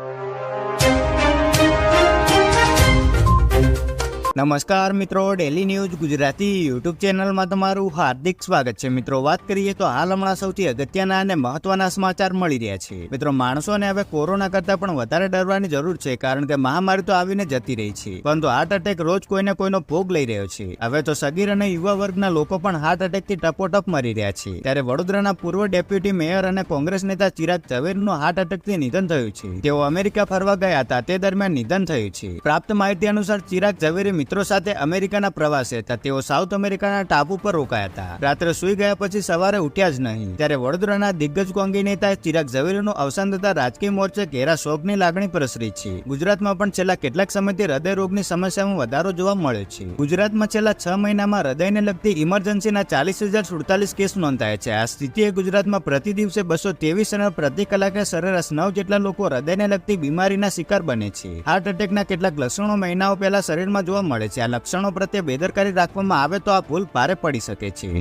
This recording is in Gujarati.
you. નમસ્કાર મિત્રો ડેલી ન્યૂઝ ગુજરાતી યુટ્યુબ ચેનલમાં તમારું હાર્દિક સ્વાગત છે. મિત્રો, વાત કરીએ તો હાલ હમણાં સૌથી અગત્યના અને મહત્વના સમાચાર મળી રહ્યા છે. મિત્રો, માણસોને હવે કોરોના કરતા પણ વધારે ડરવાની જરૂર છે, કારણ કે મહામારી તો આવીને જતી રહી છે. પરંતુ હાર્ટ એટેક રોજ કોઈને કોઈનો ભોગ લઈ રહ્યો છે. હવે તો સગીર અને યુવા વર્ગના લોકો પણ હાર્ટ એટેકથી ટપોટપ મરી રહ્યા છે. ત્યારે વડોદરાના પૂર્વ ડેપ્યુટી મેયર અને કોંગ્રેસ નેતા ચિરાગ ઝવેરનું હાર્ટ એટેકથી નિધન થયું છે. તેઓ અમેરિકા ફરવા ગયા હતા, તે દરમિયાન નિધન થયું છે. પ્રાપ્ત માહિતી અનુસાર ચિરાગ ઝવેરે મિત્રો સાથે અમેરિકાના પ્રવાસે હતા. તેઓ સાઉથ અમેરિકાના ટાપુ પર રોકાયા હતા. રાત્રે સુઈ ગયા પછી સવારે ઉઠ્યા જ નહીં. ત્યારે વડોદરાના દિગ્ગજ કોંગી નેતા ચિરાગ ઝવેરીનું અવસાન થતા રાજકીય મોરચે ઘેરા શોકની લાગણી પ્રસરી છે. ગુજરાતમાં પણ છેલ્લા કેટલાક સમયથી હૃદય રોગની સમસ્યામાં વધારો જોવા મળ્યો છે. ગુજરાતમાં છેલ્લા છ મહિનામાં હૃદયને લગતી ઇમરજન્સીના ચાલીસ હજાર સુડતાલીસ કેસ નોંધાયા છે. આ સ્થિતિએ ગુજરાતમાં પ્રતિ દિવસે બસો ત્રેવીસ અને પ્રતિ કલાકે સરેરાશ નવ જેટલા લોકો હૃદયને લગતી બીમારીના શિકાર બને છે. હાર્ટ એટેકના કેટલાક લક્ષણો મહિનાઓ પહેલા શરીરમાં જોવા મળે છે. આ લક્ષણો પ્રત્યે બેદરકારી રાખવામાં આવે તો આ ભૂલ ભારે પડી શકે છે.